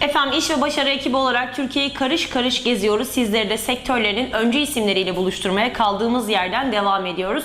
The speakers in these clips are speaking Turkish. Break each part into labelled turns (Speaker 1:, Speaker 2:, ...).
Speaker 1: Efendim iş ve başarı ekibi olarak Türkiye'yi karış karış geziyoruz. Sizleri de sektörlerin öncü isimleriyle buluşturmaya kaldığımız yerden devam ediyoruz.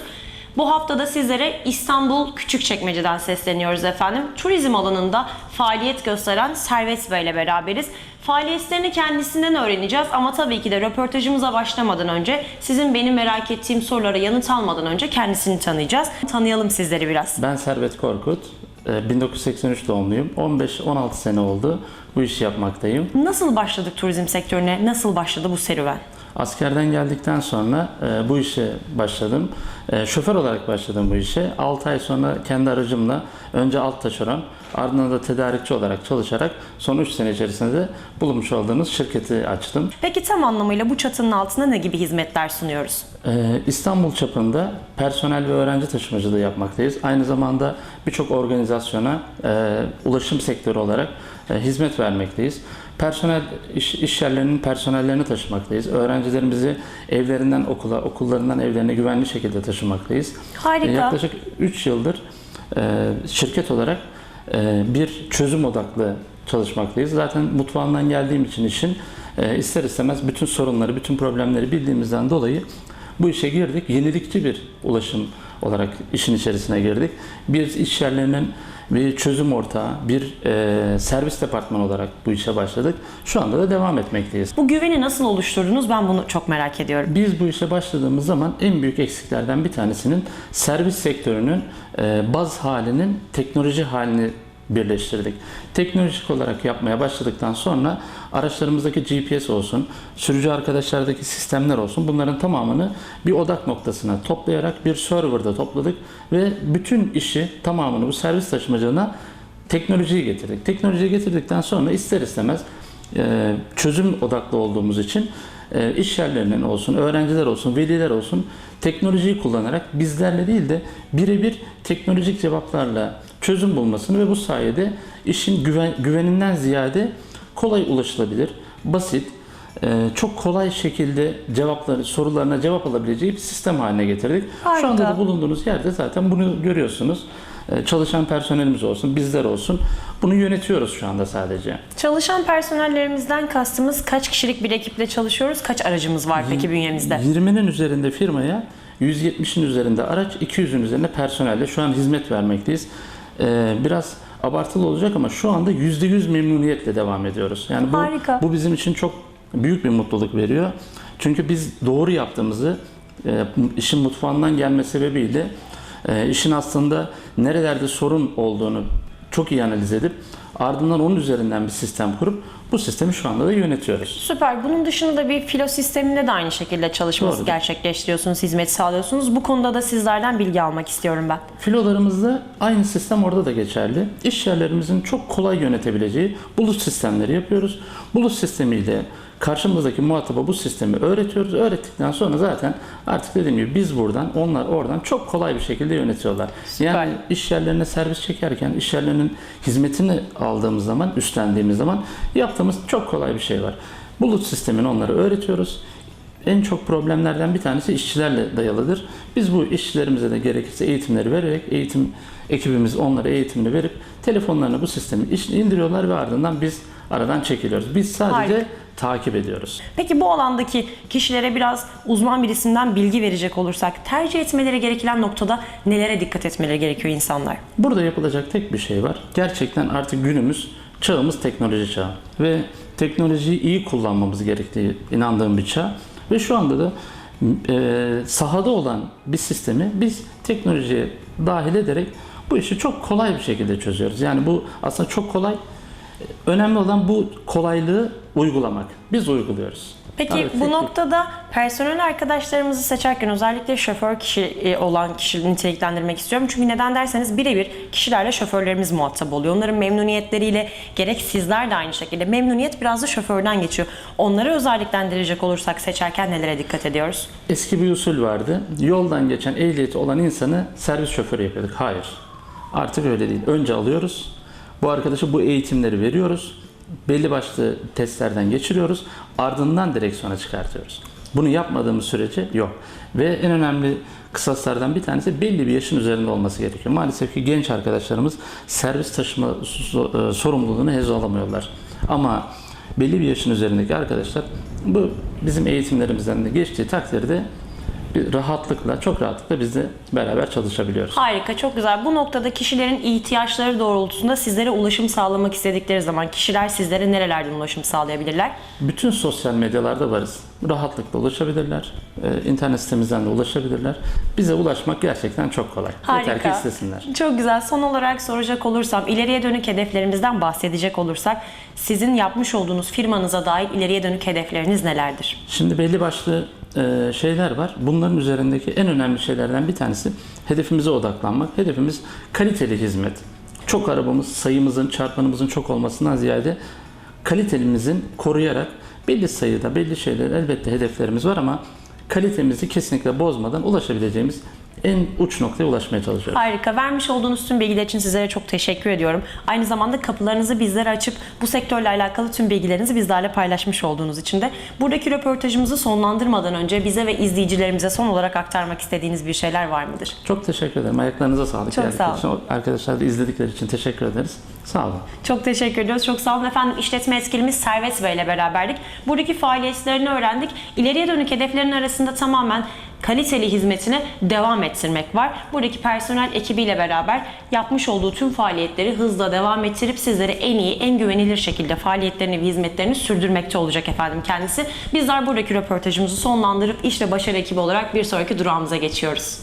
Speaker 1: Bu haftada sizlere İstanbul Küçükçekmece'den sesleniyoruz efendim. Turizm alanında faaliyet gösteren Servet Bey ile beraberiz. Faaliyetlerini kendisinden öğreneceğiz ama tabii ki de röportajımıza başlamadan önce sizin benim merak ettiğim sorulara yanıt almadan önce kendisini tanıyacağız. Tanıyalım sizleri biraz.
Speaker 2: Ben Servet Korkut. Ee, 1983 doğumluyum. 15-16 sene oldu bu işi yapmaktayım.
Speaker 1: Nasıl başladık turizm sektörüne? Nasıl başladı bu serüven?
Speaker 2: Askerden geldikten sonra e, bu işe başladım. E, şoför olarak başladım bu işe. 6 ay sonra kendi aracımla önce alt taşeron ardından da tedarikçi olarak çalışarak son 3 sene içerisinde de bulunmuş olduğumuz şirketi açtım.
Speaker 1: Peki tam anlamıyla bu çatının altında ne gibi hizmetler sunuyoruz?
Speaker 2: Ee, İstanbul çapında personel ve öğrenci taşımacılığı yapmaktayız. Aynı zamanda birçok organizasyona e, ulaşım sektörü olarak e, hizmet vermekteyiz. Personel iş, iş yerlerinin personellerini taşımaktayız. Öğrencilerimizi evlerinden okula, okullarından evlerine güvenli şekilde taşımaktayız.
Speaker 1: Harika.
Speaker 2: E, yaklaşık 3 yıldır e, şirket olarak e, bir çözüm odaklı çalışmaktayız. Zaten mutfağından geldiğim için işin e, ister istemez bütün sorunları, bütün problemleri bildiğimizden dolayı bu işe girdik. Yenilikçi bir ulaşım olarak işin içerisine girdik. Bir iş yerlerinin bir çözüm ortağı, bir e, servis departmanı olarak bu işe başladık. Şu anda da devam etmekteyiz.
Speaker 1: Bu güveni nasıl oluşturdunuz? Ben bunu çok merak ediyorum.
Speaker 2: Biz bu işe başladığımız zaman en büyük eksiklerden bir tanesinin servis sektörünün e, baz halinin teknoloji halini birleştirdik. Teknolojik olarak yapmaya başladıktan sonra araçlarımızdaki GPS olsun, sürücü arkadaşlardaki sistemler olsun bunların tamamını bir odak noktasına toplayarak bir serverda topladık ve bütün işi tamamını bu servis taşımacılığına teknolojiyi getirdik. Teknolojiyi getirdikten sonra ister istemez e, çözüm odaklı olduğumuz için e, iş yerlerinin olsun, öğrenciler olsun, veliler olsun teknolojiyi kullanarak bizlerle değil de birebir teknolojik cevaplarla çözüm bulmasını ve bu sayede işin güven, güveninden ziyade kolay ulaşılabilir, basit, e, çok kolay şekilde cevapları, sorularına cevap alabileceği bir sistem haline getirdik.
Speaker 1: Harika.
Speaker 2: Şu anda da bulunduğunuz yerde zaten bunu görüyorsunuz. E, Çalışan personelimiz olsun, bizler olsun. Bunu yönetiyoruz şu anda sadece.
Speaker 1: Çalışan personellerimizden kastımız kaç kişilik bir ekiple çalışıyoruz? Kaç aracımız var peki bünyemizde?
Speaker 2: 20'nin üzerinde firmaya, 170'in üzerinde araç, 200'ün üzerinde personelle şu an hizmet vermekteyiz. Ee, biraz abartılı olacak ama şu anda %100 memnuniyetle devam ediyoruz. Yani bu,
Speaker 1: Harika.
Speaker 2: bu bizim için çok büyük bir mutluluk veriyor. Çünkü biz doğru yaptığımızı, e, işin mutfağından gelme sebebiyle e, işin aslında nerelerde sorun olduğunu çok iyi analiz edip ardından onun üzerinden bir sistem kurup bu sistemi şu anda da yönetiyoruz.
Speaker 1: Süper. Bunun dışında da bir filo sisteminde de aynı şekilde çalışması
Speaker 2: Doğrudur.
Speaker 1: gerçekleştiriyorsunuz, hizmet sağlıyorsunuz. Bu konuda da sizlerden bilgi almak istiyorum ben.
Speaker 2: Filolarımızda aynı sistem orada da geçerli. İş yerlerimizin çok kolay yönetebileceği bulut sistemleri yapıyoruz. Bulut sistemiyle karşımızdaki muhataba bu sistemi öğretiyoruz. Öğrettikten sonra zaten artık dediğim gibi biz buradan, onlar oradan çok kolay bir şekilde yönetiyorlar. Yani iş yerlerine servis çekerken, iş yerlerinin hizmetini aldığımız zaman, üstlendiğimiz zaman yaptığımız çok kolay bir şey var. Bulut sistemini onlara öğretiyoruz. En çok problemlerden bir tanesi işçilerle dayalıdır. Biz bu işçilerimize de gerekirse eğitimleri vererek, eğitim ekibimiz onlara eğitimini verip telefonlarına bu sistemi indiriyorlar ve ardından biz aradan çekiliyoruz. Biz sadece
Speaker 1: Harika.
Speaker 2: takip ediyoruz.
Speaker 1: Peki bu alandaki kişilere biraz uzman bir isimden bilgi verecek olursak tercih etmeleri gereken noktada nelere dikkat etmeleri gerekiyor insanlar?
Speaker 2: Burada yapılacak tek bir şey var. Gerçekten artık günümüz çağımız teknoloji çağı ve teknolojiyi iyi kullanmamız gerektiği inandığım bir çağ ve şu anda da e, sahada olan bir sistemi biz teknolojiye dahil ederek bu işi çok kolay bir şekilde çözüyoruz. Yani bu aslında çok kolay. Önemli olan bu kolaylığı uygulamak. Biz uyguluyoruz.
Speaker 1: Peki
Speaker 2: Evet,
Speaker 1: bu
Speaker 2: tek-
Speaker 1: noktada personel arkadaşlarımızı seçerken özellikle şoför kişi e, olan kişileri niteliklendirmek istiyorum. Çünkü neden derseniz birebir kişilerle şoförlerimiz muhatap oluyor. Onların memnuniyetleriyle gerek sizler de aynı şekilde memnuniyet biraz da şoförden geçiyor. Onları özelliklendirecek olursak seçerken nelere dikkat ediyoruz?
Speaker 2: Eski bir usul vardı. Yoldan geçen ehliyeti olan insanı servis şoförü yapıyorduk. Hayır. Artık öyle değil. Önce alıyoruz. Bu arkadaşa bu eğitimleri veriyoruz. Belli başlı testlerden geçiriyoruz. Ardından direksiyona çıkartıyoruz. Bunu yapmadığımız sürece yok. Ve en önemli kısaslardan bir tanesi belli bir yaşın üzerinde olması gerekiyor. Maalesef ki genç arkadaşlarımız servis taşıma e, sorumluluğunu henüz alamıyorlar. Ama belli bir yaşın üzerindeki arkadaşlar bu bizim eğitimlerimizden de geçtiği takdirde rahatlıkla, çok rahatlıkla bizle beraber çalışabiliyoruz.
Speaker 1: Harika, çok güzel. Bu noktada kişilerin ihtiyaçları doğrultusunda sizlere ulaşım sağlamak istedikleri zaman kişiler sizlere nerelerden ulaşım sağlayabilirler?
Speaker 2: Bütün sosyal medyalarda varız. Rahatlıkla ulaşabilirler. Ee, internet sitemizden de ulaşabilirler. Bize ulaşmak gerçekten çok kolay. Yeter ki istesinler.
Speaker 1: Çok güzel. Son olarak soracak olursam, ileriye dönük hedeflerimizden bahsedecek olursak, sizin yapmış olduğunuz firmanıza dair ileriye dönük hedefleriniz nelerdir?
Speaker 2: Şimdi belli başlı e, şeyler var. Bunların üzerindeki en önemli şeylerden bir tanesi hedefimize odaklanmak. Hedefimiz kaliteli hizmet. Çok arabamız, sayımızın, çarpanımızın çok olmasından ziyade kalitelimizin koruyarak belli sayıda, belli şeyler elbette hedeflerimiz var ama kalitemizi kesinlikle bozmadan ulaşabileceğimiz en uç noktaya ulaşmaya çalışıyoruz.
Speaker 1: Harika. Vermiş olduğunuz tüm bilgiler için sizlere çok teşekkür ediyorum. Aynı zamanda kapılarınızı bizlere açıp bu sektörle alakalı tüm bilgilerinizi bizlerle paylaşmış olduğunuz için de buradaki röportajımızı sonlandırmadan önce bize ve izleyicilerimize son olarak aktarmak istediğiniz bir şeyler var mıdır?
Speaker 2: Çok teşekkür ederim. Ayaklarınıza sağlık.
Speaker 1: Çok sağ olun.
Speaker 2: Arkadaşlar da izledikleri için teşekkür ederiz. Sağ olun.
Speaker 1: Çok teşekkür ediyoruz. Çok sağ olun efendim. İşletme etkilimiz Servet Bey ile beraberdik. Buradaki faaliyetlerini öğrendik. İleriye dönük hedeflerin arasında tamamen kaliteli hizmetine devam ettirmek var. Buradaki personel ekibiyle beraber yapmış olduğu tüm faaliyetleri hızla devam ettirip sizlere en iyi, en güvenilir şekilde faaliyetlerini ve hizmetlerini sürdürmekte olacak efendim kendisi. Bizler buradaki röportajımızı sonlandırıp iş ve başarı ekibi olarak bir sonraki durağımıza geçiyoruz.